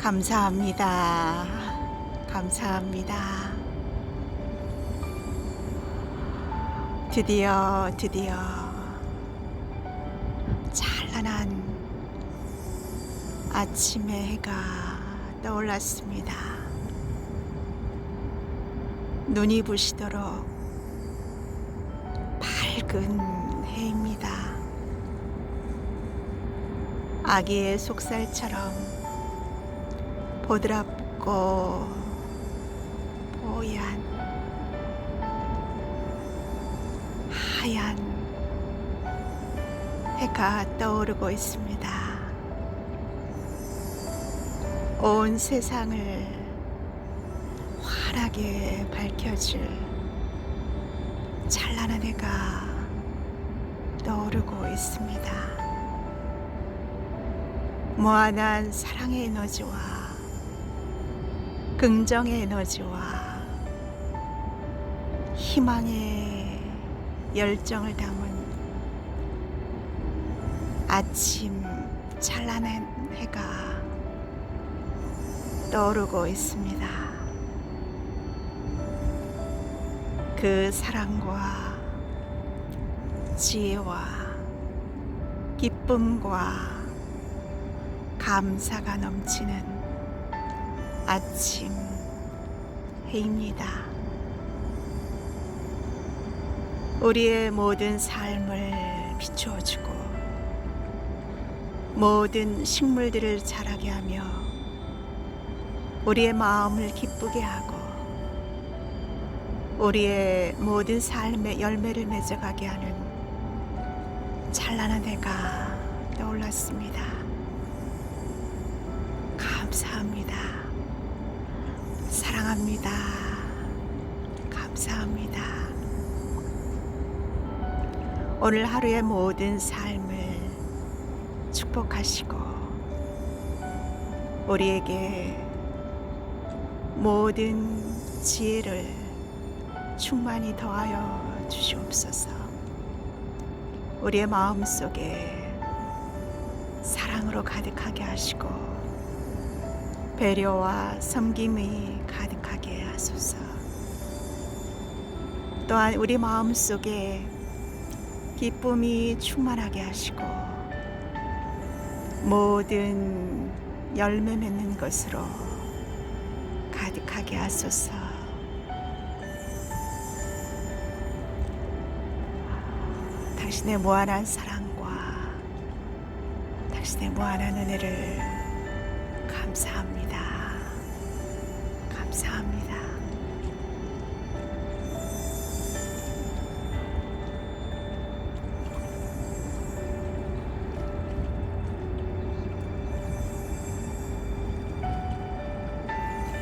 감사합니다. 감사합니다. 드디어, 드디어 찬란한 아침의 해가 떠올랐습니다. 눈이 부시도록 밝은 해입니다. 아기의 속살처럼 보드랍고 뽀얀 하얀 해가 떠오르고 있습니다. 온 세상을 환하게 밝혀줄 찬란한 해가 떠오르고 있습니다. 무한한 사랑의 에너지와 긍정의 에너지와 희망의 열정을 담은 아침 찬란한 해가 떠오르고 있습니다. 그 사랑과 지혜와 기쁨과 감사가 넘치는 아침 해입니다. 우리의 모든 삶을 비추어주고 모든 식물들을 자라게 하며 우리의 마음을 기쁘게 하고 우리의 모든 삶의 열매를 맺어가게 하는 찬란한 해가 떠올랐습니다. 감사합니다. 사랑합니다. 감사합니다. 오늘 하루의 모든 삶을 축복하시고 우리에게 모든 지혜를 충만히 더하여 주시옵소서. 우리의 마음 속에 사랑으로 가득하게 하시고 배려와 섬김이 가득하게 하소서. 또한 우리 마음 속에 기쁨이 충만하게 하시고 모든 열매 맺는 것으로 가득하게 하소서. 당신의 무한한 사랑과 당신의 무한한 은혜를 감사합니다. 감사합니다.